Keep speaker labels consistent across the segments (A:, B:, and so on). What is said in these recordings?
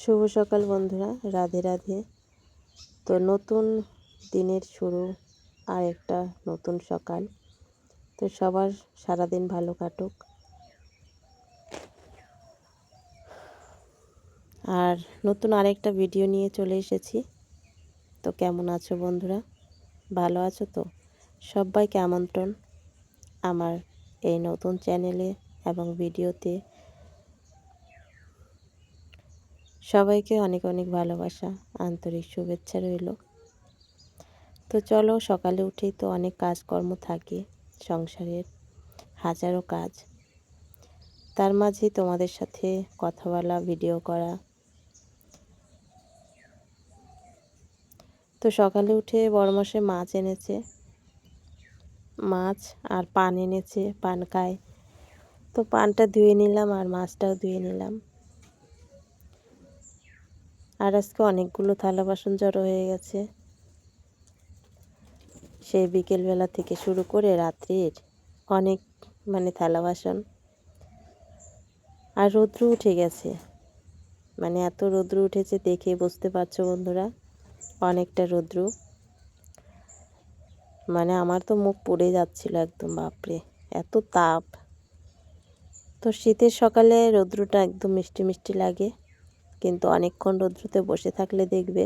A: শুভ সকাল বন্ধুরা, রাধে রাধে। তো নতুন দিনের শুরু, আর একটা নতুন সকাল। তো সবার সারাদিন ভালো কাটুক। আর নতুন আরেকটা ভিডিও নিয়ে চলে এসেছি। তো কেমন আছো বন্ধুরা? ভালো আছো তো? সবাইকে আমন্ত্রণ। আমার এই নতুন চ্যানেলে এবং ভিডিওতে সবাইকে অনেক অনেক ভালোবাসা, আন্তরিক শুভেচ্ছা রইল। তো চলো সকালে উঠেই তো অনেক কাজকর্ম থাকে সংসারের হাজারো কাজ। তার মাঝে তোমাদের সাথে কথা বলা ভিডিও করা। তো সকালে উঠে বড় মাসে মাছ এনেছে। মাছ আর পান এনেছে, পান খায়। তো পানটা ধুয়ে নিলাম আর মাছটাও ধুয়ে নিলাম। আর আজকে অনেকগুলো থালা বাসন জড়ো হয়ে গেছে। সেই বিকেলবেলা থেকে শুরু করে রাত্রির অনেক মানে থালা বাসন। আর রৌদ্র উঠে গেছে। মানে এত রৌদ্র উঠেছে দেখে বুঝতে পারছ বন্ধুরা, অনেকটা রৌদ্র। মানে আমার তো মুখ পড়ে যাচ্ছিল একদম, বাপরে, এত তাপ। তো শীতের সকালে রৌদ্রটা একদম মিষ্টি মিষ্টি লাগে। কিন্তু অনেকক্ষণ রৌদ্রতে বসে থাকলে দেখবে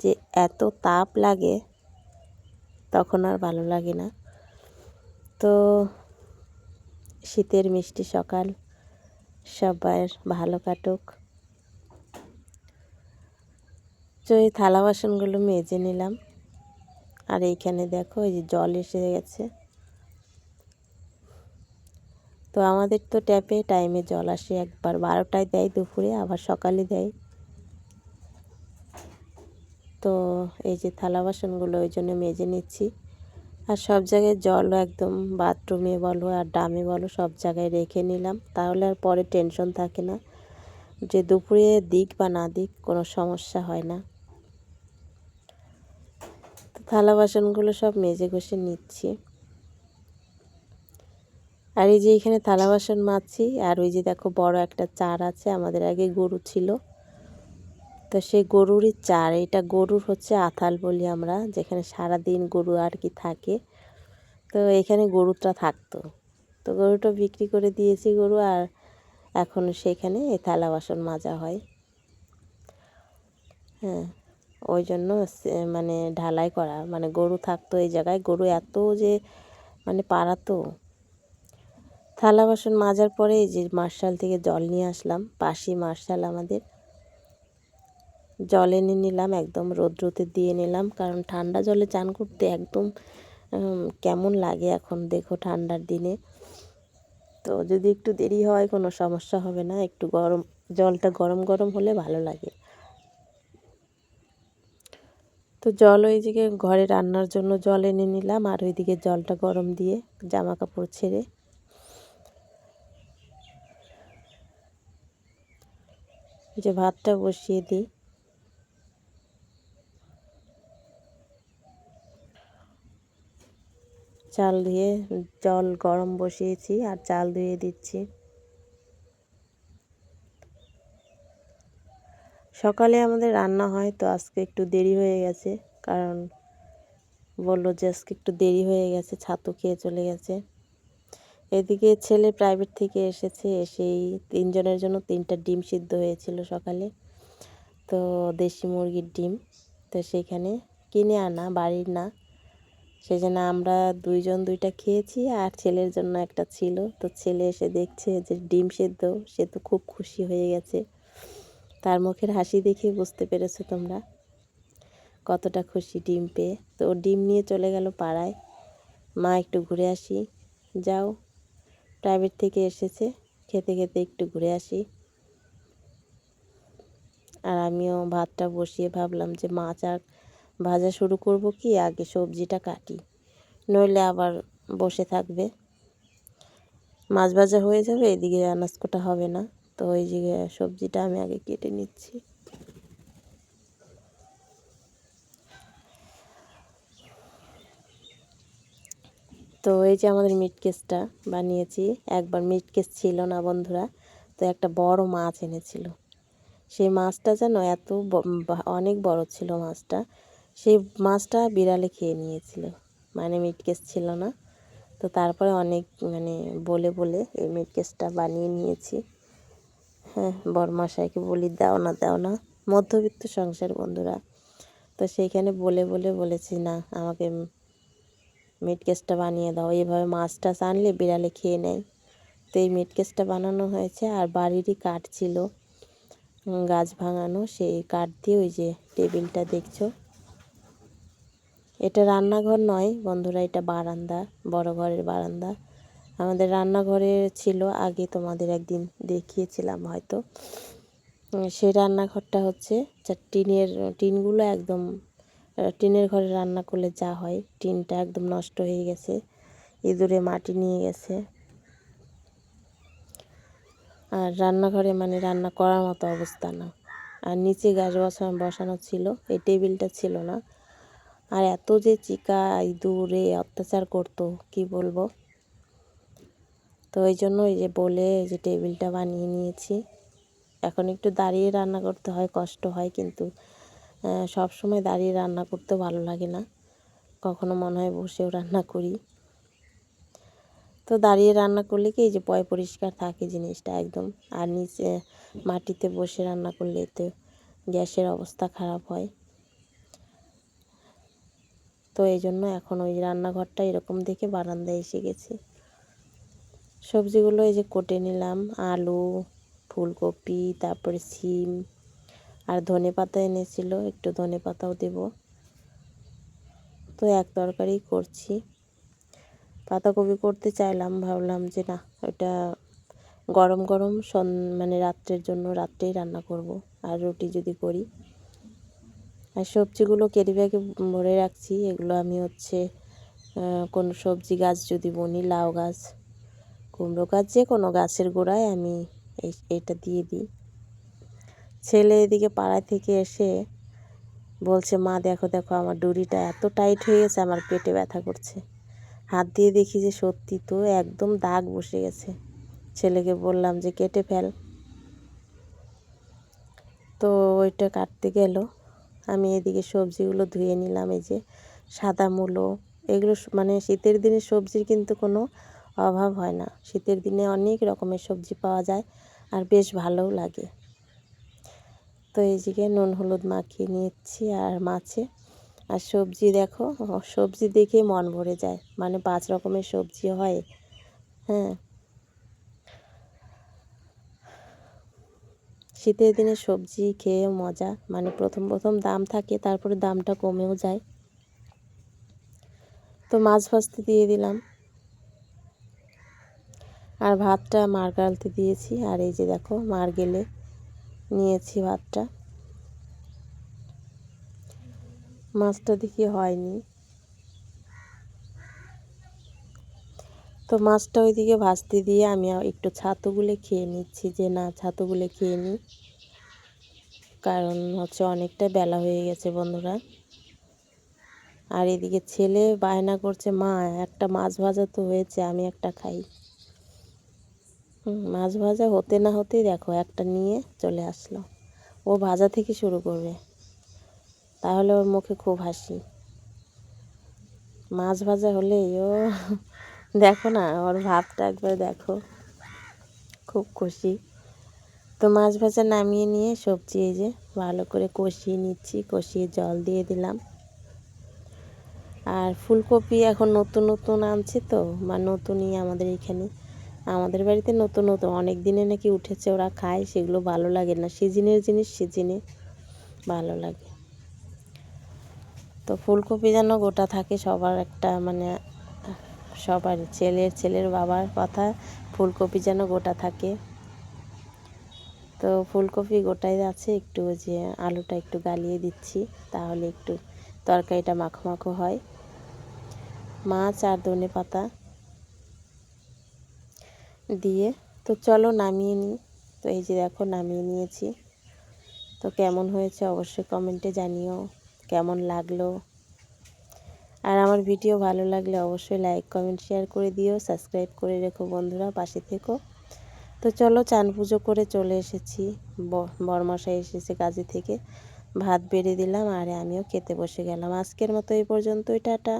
A: যে এত তাপ লাগে, তখন আর ভালো লাগে না। তো শীতের মিষ্টি সকাল, সবার ভালো কাটুক। তো এই থালা বাসনগুলো মেজে নিলাম। আর এইখানে দেখো, এই যে জল এসে গেছে। তো আমাদের তো ট্যাপে টাইমে জল আসে একবার। বারোটায় দেয় দুপুরে, আবার সকালে দেয়। তো এই যে থালা বাসনগুলো, ওই জন্য মেজে নিচ্ছি। আর সব জায়গায় জলও একদম বাথরুমে বলো আর ডামে বলো সব জায়গায় রেখে নিলাম। তাহলে আর পরে টেনশন থাকে না যে দুপুরে দিক বা না দিক, কোনো সমস্যা হয় না। তো থালা বাসনগুলো সব মেজে ঘষে নিচ্ছি। আর এই যে এখানে থালা বাসন মাজছি আর ওই যে দেখো বড় একটা চার আছে, আমাদের আগে গরু ছিল। তো সেই গরুরই চার এটা গরুর হচ্ছে আথাল বলি আমরা, যেখানে সারা দিন গরু আর কি থাকে। তো এখানে গরুটা থাকতো। তো গরুটা বিক্রি করে দিয়েছি গরু, আর এখন সেখানে এই থালা বাসন মাজা হয়। হ্যাঁ ওই জন্য মানে ঢালাই করা মানে গরু থাকতো এই জায়গায়। গরু এত যে মানে পাড়াতো থালা বাসন মাজার পরে এই যে মার্শাল থেকে জল নিয়ে আসলাম পাশি মার্শাল আমাদের। জল এনে নিলাম, একদম রোদ্রতে দিয়ে নিলাম, কারণ ঠান্ডা জলে চান করতে একদম কেমন লাগে এখন দেখো ঠান্ডার দিনে। তো যদি একটু দেরি হয়, কোনো সমস্যা হবে না, একটু গরম, জলটা গরম গরম হলে ভালো লাগে। তো জল ওইদিকে ঘরে রান্নার জন্য জল এনে নিলাম, আর ওইদিকে জলটা গরম দিয়ে জামা কাপড় ছেড়ে যে ভাতটা বসিয়ে দিই। চাল ধুয়ে জল গরম বসিয়েছি আর চাল ধুয়ে দিচ্ছি। সকালে আমাদের রান্না হয় তো আজকে একটু দেরি হয়ে গেছে, কারণ বলল যে আজকে একটু দেরি হয়ে গেছে, ছাতু খেয়ে চলে গেছে। এদিকে ছেলে প্রাইভেট থেকে এসেছে, এসেই তিনজনের জন্য তিনটা ডিম সিদ্ধ হয়েছিল সকালে। তো দেশি মুরগির ডিম, তো সেইখানে কিনে আনা, বাড়ির না। সেই জন্য আমরা দুইজন দুইটা খেয়েছি আর ছেলের জন্য একটা ছিল। তো ছেলে এসে দেখছে যে ডিম সেদ্ধ, সে তো খুব খুশি হয়ে গেছে। তার মুখের হাসি দেখে বুঝতে পেরেছ তোমরা কতটা খুশি ডিম পেয়ে। তো ডিম নিয়ে চলে গেল পাড়ায়। মা, একটু ঘুরে আসি। যাও। প্রাইভেট থেকে এসেছে। খেতে খেতে একটু ঘুরে আসি। আর আমিও ভাতটা বসিয়ে ভাবলাম যে মাছ আর ভাজা শুরু করব কি? আগে সবজিটা কাটি। নইলে আবার বসে থাকবে। মাছ ভাজা হয়ে যাবে, এদিকে আনাজ কোটা হবে না। তো ওই যে সবজিটা আমি আগে কেটে নিচ্ছি। তো এই যে আমাদের মিট কেসটা বানিয়েছি, একবার মিট কেস ছিল না বন্ধুরা, তো একটা বড় মাছ এনেছিল। সেই মাছটা যেন এত অনেক বড় ছিল মাছটা, সেই মাছটা বিড়ালে খেয়ে নিয়েছিল। মানে মিট কেস ছিল না। তো তারপরে অনেক মানে বলে বলে এই মিট কেসটা বানিয়ে নিয়েছি। হ্যাঁ বরমাশাইকে বলি, দাও না দাও না। মধ্যবিত্ত সংসার বন্ধুরা। তো সেইখানে বলে বলে বলেছি, না, আমাকে মিট কেসটা বানিয়ে দাও। এইভাবে মাছ টাছ আনলে বিড়ালে খেয়ে নেয়। তো এই মিট কেসটা বানানো হয়েছে আর বাড়িরই কাঠ ছিল গাছ ভাঙানো। সেই কাঠ দিয়ে ওই যে টেবিলটা দেখছ? এটা রান্নাঘর নয় বন্ধুরা, এটা বারান্দা, বড় ঘরের বারান্দা। আমাদের রান্নাঘরে ছিল, আগে তোমাদের একদিন দেখিয়েছিলাম হয়তো। সেই রান্নাঘরটা হচ্ছে, টিনের, টিনগুলো একদম টিনের ঘরে রান্না করলে যা হয়, টিনটা একদম নষ্ট হয়ে গেছে, ইঁদুরে মাটি নিয়ে গেছে। আর রান্নাঘরে মানে রান্না করার মতো অবস্থা না। আর নিচে গাছ বসানো বসানো ছিল, এই টেবিলটা ছিল না। আর এত যে চিকা, ইঁদুরে অত্যাচার করতো, কি বলব? তো ওই জন্য এই যে বলে এই যে টেবিলটা বানিয়ে নিয়েছি। এখন একটু দাঁড়িয়ে রান্না করতে হয়, কষ্ট হয়, কিন্তু সব সময় দাঁড়িয়ে রান্না করতে ভালো লাগে না। কখনো মনে হয় বসেও রান্না করি। তো দাঁড়িয়ে রান্না করলে কি এই যে পয় পরিষ্কার থাকে জিনিসটা একদম। আর নিচে মাটিতে বসে রান্না করলে এতে গ্যাসের অবস্থা খারাপ হয়। তো এই জন্য এখন ওই রান্নাঘরটা এরকম দেখে বারান্দায় এসে গেছে। সবজিগুলো এই যে কেটে নিলাম। আলু, ফুলকপি, তারপরে সিম আর ধনে পাতা এনেছিল, একটু ধনে পাতাও দেব। তো এক তরকারি করছি। পাতাকপি করতে চাইলাম, ভাবলাম যে না ওটা গরম গরম সন মানে রাত্রের জন্য রাত্রেই রান্না করব, আর রুটি যদি করি। আর সবজিগুলো কেরি ব্যাগে ভরে রাখছি, এগুলো আমি হচ্ছে কোনো সবজি গাছ যদি বনি, লাউ গাছ, কুমড়ো গাছ যে কোনো গাছের গোড়ায় আমি এটা দিয়ে দিই। ছেলে এদিকে পাড়ায় থেকে এসে বলছে, মা, দেখো দেখো, আমার ডুরিটা এত টাইট হয়ে গেছে, আমার পেটে ব্যথা করছে। হাত দিয়ে দেখি যে সত্যি তো একদম দাগ বসে গেছে। ছেলেকে বললাম যে, কেটে ফেল। তো ওইটা কাটতে গেল। আমি এদিকে সবজিগুলো ধুয়ে নিলাম, এই যে সাদা মূলো, এগুলো মানে শীতের দিনে সবজির কিন্তু কোনো অভাব হয় না। শীতের দিনে অনেক রকমের সবজি পাওয়া যায় আর বেশ ভালোও লাগে। তো এই দিকে নুন হলুদ মাখিয়ে নিচ্ছি আর মাছে। আর সবজি দেখো সবজি দেখে মন ভরে যায়। মানে পাঁচ রকমের সবজি হয়। হ্যাঁ। শীতের দিনে সবজি খেয়ে মজা। মানে প্রথম প্রথম দাম থাকে, তারপরে দামটা কমেও যায়। তো মাছ ভাজতে দিয়ে দিলাম। আর ভাতটা মার গালতে দিয়েছি। আর এই যে দেখো, মার গেলে নিয়েছি ভাতটা। মাছটা দেখি হয়নি। তো মাছটা ওইদিকে ভাজতে দিয়ে আমি একটু ছাতুগুলো খেয়ে নিচ্ছি যে না, ছাতুগুলো খেয়ে নিই কারণ হচ্ছে অনেকটা বেলা হয়ে গেছে বন্ধুরা। আর এদিকে ছেলে বায়না করছে, মা, একটা মাছ ভাজা তো হয়েছে, আমি একটা খাই। মাছ ভাজা হতে না হতেই দেখো একটা নিয়ে চলে আসলো। ও ভাজা থেকে শুরু করবে। তাহলে ওর মুখে খুব হাসি। মাছ ভাজা হলেই ও দেখো না, ওর ভাবটা একবার দেখো। খুব খুশি। তো মাছ ভাজা নামিয়ে নিয়ে সবজি এই যে ভালো করে কষিয়ে নিচ্ছি, কষিয়ে জল দিয়ে দিলাম। আর ফুলকপি এখন নতুন নতুন আনছে তো, বা নতুনই আমাদের এখানে। আমাদের বাড়িতে নতুন নতুন অনেক দিনে নাকি উঠেছে, ওরা খায়, সেগুলো ভালো লাগে না। সিজনের জিনিস সিজনে ভালো লাগে। তো ফুলকপি যেন গোটা থাকে সবার একটা মানে সবার ছেলের ছেলের বাবার কথা, ফুলকপি যেন গোটা থাকে। তো ফুলকপি গোটাই আছে, একটু যে আলুটা একটু গালিয়ে দিচ্ছি, তাহলে একটু তরকারিটা মাখো মাখো হয়। মাছ আর ধনে পাতা। দিয়ে, তো চলো নামিয়ে নিই। তো এই যে দেখো, নামিয়ে নিয়েছি। তো কেমন হয়েছে অবশ্যই কমেন্টে জানিও, কেমন লাগল? আর আমার ভিডিও ভালো লাগলে অবশ্যই লাইক, কমেন্ট, শেয়ার করে দিও, সাবস্ক্রাইব করে রেখো বন্ধুরা, পাশে থেকো। তো চলো চান পুজো করে চলে এসেছি। বরমশাই এসেছে কাজে থেকে। ভাত বেড়ে দিলাম, আর আমিও খেতে বসে গেলাম। আজকের মতো এই পর্যন্তই, টাটা।